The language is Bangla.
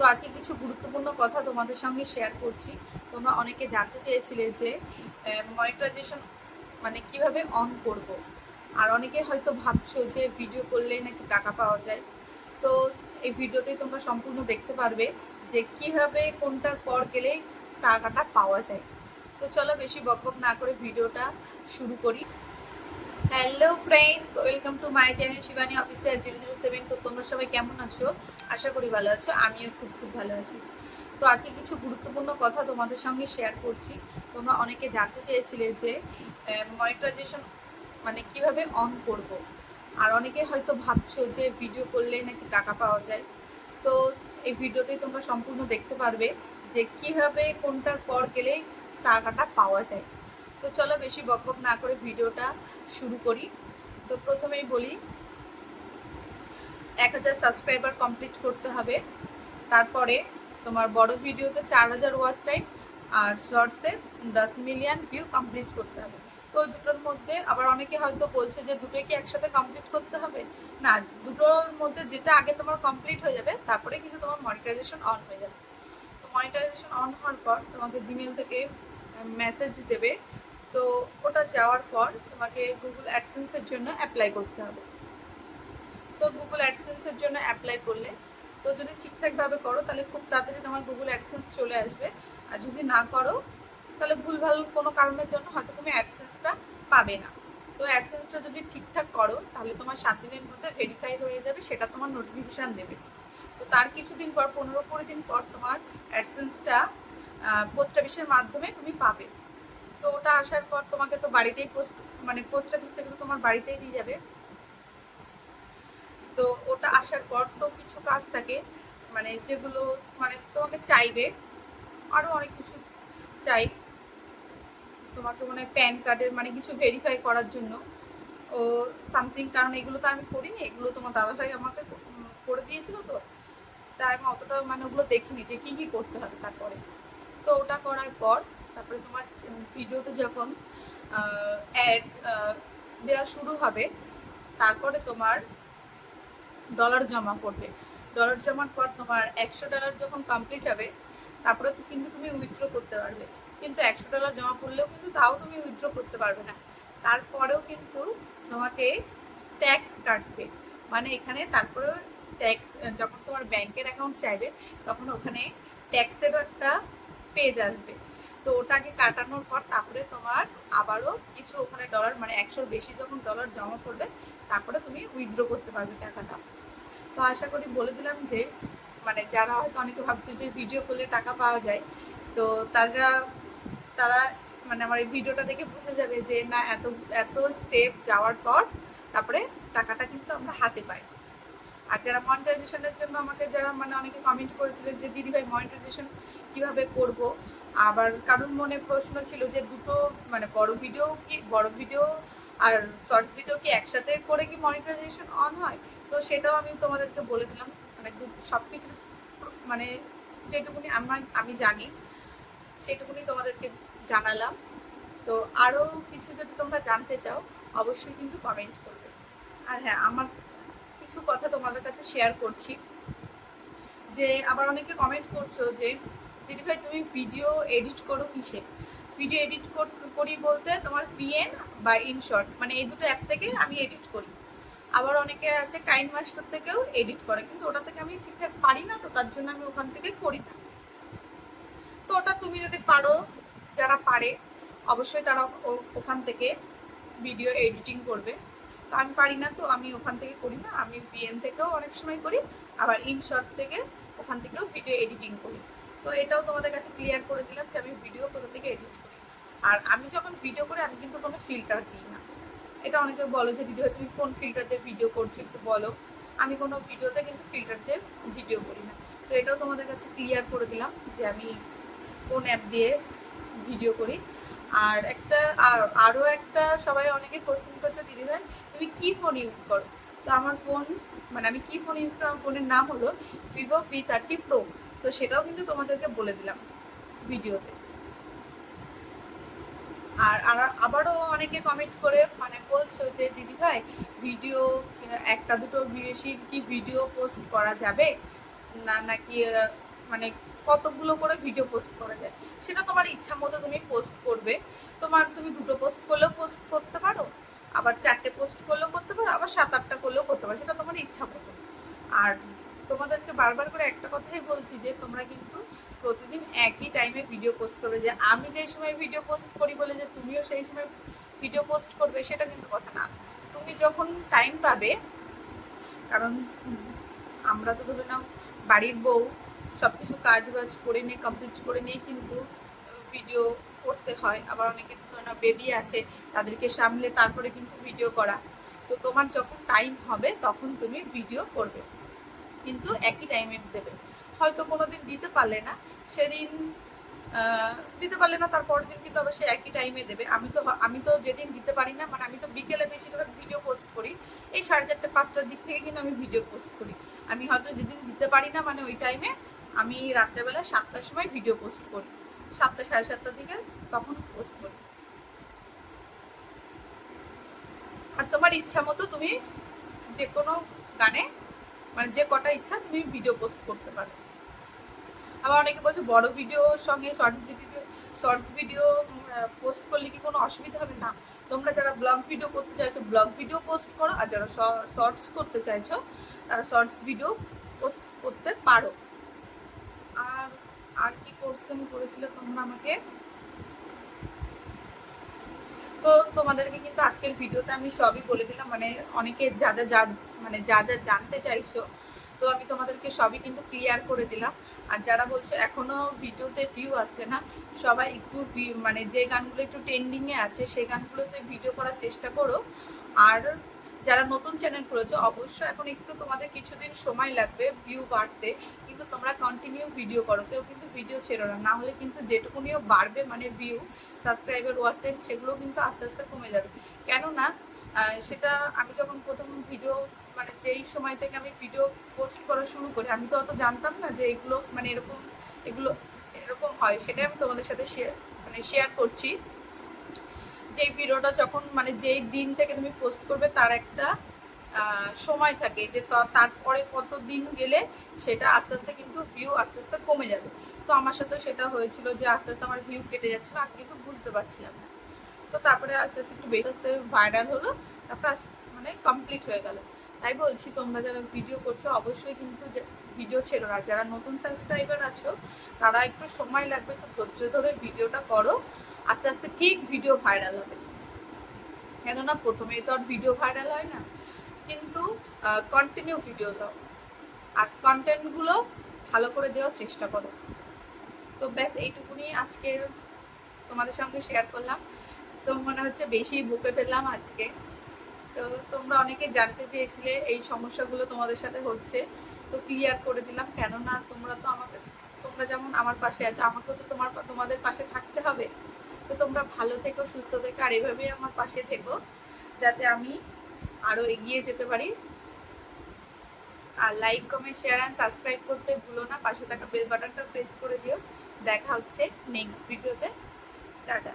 তো আজকে কিছু গুরুত্বপূর্ণ কথা তোমাদের সঙ্গে শেয়ার করছি। তোমরা অনেকে জানতে চেয়েছিলে যে মনিটাইজেশন মানে কীভাবে অন করব। আর অনেকে হয়তো ভাবছ যে ভিডিও করলে নাকি টাকা পাওয়া যায়। তো এই ভিডিওতে তোমরা সম্পূর্ণ দেখতে পারবে যে কীভাবে কোনটার পর গেলে টাকাটা পাওয়া যায়। তো চলো বেশি বকবক না করে ভিডিওটা শুরু করি। Hello friends, welcome to my channel Shivani official zero zero seven তো তোমরা সবাই কেমন আছো? আশা করি ভালো আছো, আমিও খুব খুব ভালো আছি। তো আজকে কিছু গুরুত্বপূর্ণ কথা তোমাদের সঙ্গে শেয়ার করছি। তোমরা অনেকে জানতে চেয়েছিলে যে মনিটাইজেশন মানে কীভাবে অন করব। আর অনেকে হয়তো ভাবছ যে ভিডিও করলে নাকি টাকা পাওয়া যায়। তো এই ভিডিওতে তোমরা সম্পূর্ণ দেখতে পারবে যে, কীভাবে কোনটার পর গেলে টাকাটা পাওয়া যায়। তো চলো বেশি বকবক না করে ভিডিওটা শুরু করি। তো প্রথমেই বলি, এক হাজার সাবস্ক্রাইবার কমপ্লিট করতে হবে। তারপরে তোমার বড় ভিডিওতে চার হাজার ওয়াচ টাইম আর শর্টসে দশ মিলিয়ন ভিউ কমপ্লিট করতে হবে। তো দুটোর মধ্যে আবার অনেকে হয়তো বলছে যে দুটোই কি একসাথে কমপ্লিট করতে হবে? না, দুটোর মধ্যে যেটা আগে তোমার কমপ্লিট হয়ে যাবে, তারপরে কিন্তু তোমার মনিটাইজেশন অন হয়ে যাবে। তো মনিটাইজেশন অন হওয়ার পর তোমাকে জিমেল থেকে মেসেজ দেবে তো ওটা যাওয়ার পর তোমাকে গুগল অ্যাডসেন্সের জন্য অ্যাপ্লাই করতে হবে। তো গুগল অ্যাডসেন্সের জন্য অ্যাপ্লাই করলে, তো যদি ঠিকঠাকভাবে করো, তাহলে খুব তাড়াতাড়ি তোমার গুগল অ্যাডসেন্স চলে আসবে। আর যদি না করো, তাহলে ভুলভাল কোনো কারণের জন্য হয়তো তুমি অ্যাডসেন্সটা পাবে না। তো অ্যাডসেন্সটা যদি ঠিকঠাক করো, তাহলে তোমার সাত দিনের মধ্যে ভেরিফাই হয়ে যাবে, সেটা তোমার নোটিফিকেশান দেবে। তো তার কিছুদিন পর, পনেরো কুড়ি দিন পর তোমার অ্যাডসেন্সটা পোস্ট অফিসের মাধ্যমে তুমি পাবে। তো ওটা আসার পর তোমাকে তো বাড়িতেই পোস্ট মানে পোস্ট অফিস থেকে তো তোমার বাড়িতেই দিয়ে যাবে। তো ওটা আসার পর তো কিছু কাজ থাকে মানে যেগুলো মানে তোমাকে চাইবে আরও অনেক কিছু চাই। তোমাকে মানে প্যান কার্ডের মানে কিছু ভেরিফাই করার জন্য। ও সামথিং কারণ এগুলো তো আমি করিনি, এগুলো তোমার দাদাভাই আমাকে করে দিয়েছিল তো। তাই আমি অতটা মানে ওগুলো দেখিনি যে কী কী করতে হবে তারপরে। তো ওটা করার পর তারপরে তোমার ভিডিওতে যখন অ্যাড দেওয়া শুরু হবে, তারপরে তোমার ডলার জমা করবে। ডলার জমার পর তোমার একশো ডলার যখন কমপ্লিট হবে, তারপরে কিন্তু তুমি উইথড্র করতে পারবে। কিন্তু একশো ডলার জমা করলেও কিন্তু তাও তুমি উইথড্র করতে পারবে না। তারপরেও কিন্তু তোমাকে ট্যাক্স কাটবে। মানে এখানে তারপরে ট্যাক্স যখন তোমার ব্যাংকের অ্যাকাউন্ট চাইবে, তখন ওখানে ট্যাক্সের একটা পেজ আসবে। তো ওটাকে কাটানোর পর তারপরে তোমার আবারও কিছু ওখানে ডলার মানে একশোর বেশি যখন ডলার জমা করবে তারপরে তুমি উইথড্র করতে পারবে টাকাটা। তো আশা করি বলে দিলাম যে মানে যারা হয়তো অনেকে ভাবছে যে ভিডিও করলে টাকা পাওয়া যায়, তো তারা তারা মানে আমার এই ভিডিওটা দেখে বুঝে যাবে যে না, এত এত স্টেপ যাওয়ার পর তারপরে টাকাটা কিন্তু আমরা হাতে পাই। আর যারা মনিটাইজেশনের জন্য আমাকে যারা মানে অনেকে কমেন্ট করেছিলেন যে দিদি ভাই মনিটাইজেশন কীভাবে করব? আবার কারোর মনে প্রশ্ন ছিল যে দুটো মানে বড় ভিডিও কি, বড় ভিডিও আর শর্টস ভিডিও কি একসাথে করে কি মনিটাইজেশন অন হয়? তো সেটাও আমি তোমাদেরকে বলে দিলাম। মানে সব কিছু মানে যেটুকুনি আমার, আমি জানি, সেটুকুনি তোমাদেরকে জানালাম। তো আরও কিছু যদি তোমরা জানতে চাও, অবশ্যই কিন্তু কমেন্ট করবে। আর হ্যাঁ আমার কিছু কথা তোমাদের কাছে শেয়ার করছি। যে আবার অনেকে কমেন্ট করছ যে দিদি ভাই, তুমি ভিডিও এডিট করো কিসে? ভিডিও এডিট করি বলতে তোমার পিএন বা ইনশর্ট মানে এই দুটো অ্যাপ থেকে আমি এডিট করি। আবার অনেকে আছে কাইন মাস্টার থেকেও এডিট করে, কিন্তু ওটা থেকে আমি ঠিকঠাক পারি না, তো তার জন্য আমি ওখান থেকে করি না। তো ওটা তুমি যদি পারো, যারা পারে, অবশ্যই তারা ওখান থেকে ভিডিও এডিটিং করবে। তো আমি পারি না, তো আমি ওখান থেকে করি না, আমি বিএন থেকেও অনেক সময় করি, আবার ইনশর্ট থেকে ওখান থেকেও ভিডিও এডিটিং করি। তো এটাও তোমাদের কাছে ক্লিয়ার করে দিলাম যে আমি ভিডিও কোথা থেকে এডিট করি। আর আমি যখন ভিডিও করি, আমি কিন্তু কোনো ফিল্টার দিই না। এটা অনেকে বলো যে, দিদি তুমি কোন ফিল্টার দিয়ে ভিডিও করছ একটু বলো। আমি কোনো ভিডিওতে কিন্তু ফিল্টার দিয়ে ভিডিও করি না। তো এটাও তোমাদের কাছে ক্লিয়ার করে দিলাম যে আমি কোন অ্যাপ দিয়ে ভিডিও করি। আর একটা, আর আরও একটা সবাই অনেকে কোশ্চেন করছে, দিদি ভাই, তুমি কী ফোন ইউজ করো? তো আমার ফোন মানে আমি কী ফোন ইউজ করি? আমার ফোনের নাম হলো ভিভো ভি থার্টি প্রো তো সেটাও কিন্তু তোমাদেরকে বলে দিলাম ভিডিওতে। আর আবারও অনেকে কমেন্ট করে মানে বলছো যে, দিদি ভাই ভিডিও একটা দুটো বেশি কি ভিডিও পোস্ট করা যাবে? না, নাকি মানে কতগুলো করে ভিডিও পোস্ট করা যায়? সেটা তোমার ইচ্ছা মতো তুমি পোস্ট করবে। তোমার তুমি দুটো পোস্ট করলেও পোস্ট করতে পারো, আবার চারটে পোস্ট করলেও করতে পারো, আবার সাত আটটা করলেও করতে পারো, সেটা তোমার ইচ্ছা মতো। আর তোমাদেরকে বারবার করে একটা কথাই বলছি যে, তোমরা কিন্তু প্রতিদিন একই টাইমে ভিডিও পোস্ট করবে। যে, আমি যেই সময় ভিডিও পোস্ট করি বলে যে, তুমিও সেই সময় ভিডিও পোস্ট করবে, সেটা কিন্তু কথা না। তুমি যখন টাইম পাবে, কারণ আমরা তো ধরে নাও বাড়ির বউ সব কিছু কাজ বাজ করে নিয়ে কমপ্লিট করে নিয়ে কিন্তু ভিডিও করতে হয়। আবার অনেকে ধরে নাও বেবি আছে, তাদেরকে সামলে তারপরে কিন্তু ভিডিও করা। তো তোমার যখন টাইম হবে, তখন তুমি ভিডিও করবে। কিন্তু একই টাইমে দেবে। হয়তো কোনো দিন দিতে পারলে না, সেদিন দিতে পারলে না তারপরের দিন কিন্তু আবার সে একই টাইমে দেবে। আমি তো আমি তো যেদিন দিতে পারি না মানে আমি তো বিকেলে বেশিরভাগ ভিডিও পোস্ট করি। এই সাড়ে চারটে, পাঁচটার দিক থেকে কিন্তু আমি ভিডিও পোস্ট করি। আমি হয়তো যেদিন দিতে পারি না মানে ওই টাইমে আমি রাত্রেবেলা সাতটার সময় ভিডিও পোস্ট করি। সাতটা, সাড়ে সাতটার দিকে তখন পোস্ট করি। আর তোমার ইচ্ছা মতো তুমি যে কোনো গানে মানে যে কটা ইচ্ছা তুমি ভিডিও পোস্ট করতে পারো। আবার অনেকে বলছে বড় ভিডিওর সঙ্গে shorts video shorts video post করলে কি কোনো অসুবিধা হবে? না। তোমরা যারা ব্লগ ভিডিও করতে চাইছো ব্লগ ভিডিও পোস্ট করো, আর যারা শর্টস করতে চাইছো, তারা শর্টস ভিডিও পোস্ট করতে পারো। আর আর কি কোশ্চেন করেছিলে তোমরা আমাকে? তো তোমাদেরকে কিন্তু আজকের ভিডিওতে আমি সবই বলে দিলাম মানে অনেকে যা যা যা মানে যা যা জানতে চাইছো, তো আমি তোমাদেরকে সবই কিন্তু ক্লিয়ার করে দিলাম। আর যারা বলছো এখনও ভিডিওতে ভিউ আসছে না, সবাই একটু মানে যে গানগুলো একটু ট্রেন্ডিংয়ে আছে সেই গানগুলোতে ভিডিও করার চেষ্টা করো। আর যারা নতুন চ্যানেল খুলেছো, অবশ্যই এখন একটু তোমাদের কিছুদিন সময় লাগবে ভিউ বাড়তে। কিন্তু তোমরা কন্টিনিউ ভিডিও করো, কেউ কিন্তু ভিডিও ছেড়ো না। না হলে কিন্তু যেটুকুনিও বাড়বে মানে ভিউ সাবস্ক্রাইবার ওয়াচ টাইম সেগুলো কিন্তু আস্তে আস্তে কমে যাবে। কেননা সেটা আমি যখন প্রথম ভিডিও মানে যেই সময় থেকে আমি ভিডিও পোস্ট করা শুরু করি, আমি তো অত জানতাম না যে এগুলো মানে এরকম, এগুলো এরকম হয়। সেটাই আমি তোমাদের সাথে শেয়ার মানে শেয়ার করছি। যে ভিডিওটা যখন মানে যেই দিন থেকে তুমি পোস্ট করবে, তার একটা সময় থাকে যে তারপরে কত দিন গেলে সেটা আস্তে আস্তে কিন্তু ভিউ আস্তে আস্তে কমে যাবে। তো আমার সাথে সেটা হয়েছিল যে আস্তে আস্তে আমার ভিউ কেটে যাচ্ছিল, আমি কিন্তু বুঝতে পারছিলাম না। তো তারপরে আস্তে আস্তে একটু বেশি আস্তে ভাইরাল হলো, তারপরে মানে কমপ্লিট হয়ে গেল। তাই বলছি, তোমরা যারা ভিডিও করছ, অবশ্যই কিন্তু ভিডিও ছেড়ো না। যারা নতুন সাবস্ক্রাইবার আছো, তারা একটু সময় লাগবে, একটু ধৈর্য ধরে ভিডিওটা করো। আস্তে আস্তে ঠিক ভিডিও ভাইরাল হবে। কেননা প্রথমেই তো আর ভিডিও ভাইরাল হয় না। কিন্তু কন্টিনিউ ভিডিও দাও। আর কন্টেন্টগুলো ভালো করে দেওয়ার চেষ্টা করো। তো ব্যাস, এইটুকুনি আজকে তোমাদের সঙ্গে শেয়ার করলাম। তো মনে হচ্ছে বেশি বুকে ফেললাম আজকে। তো তোমরা অনেকে জানতে চেয়েছিলে এই সমস্যাগুলো তোমাদের সাথে হচ্ছে। তো ক্লিয়ার করে দিলাম। কেননা তোমরা তো আমাকে, তোমরা যেমন আমার পাশে আছো, আমাকেও তো তোমার তোমাদের পাশে থাকতে হবে। তো তোমরা ভালো থেকো, সুস্থ থেকো, আর এভাবেই আমার পাশে থেকো, যাতে আমি আরও এগিয়ে যেতে পারি। আর like comment share and subscribe করতে ভুলো না, পাশে থাকা বেল বাটনটা প্রেস করে দিও। দেখা হচ্ছে নেক্সট ভিডিওতে টাটা।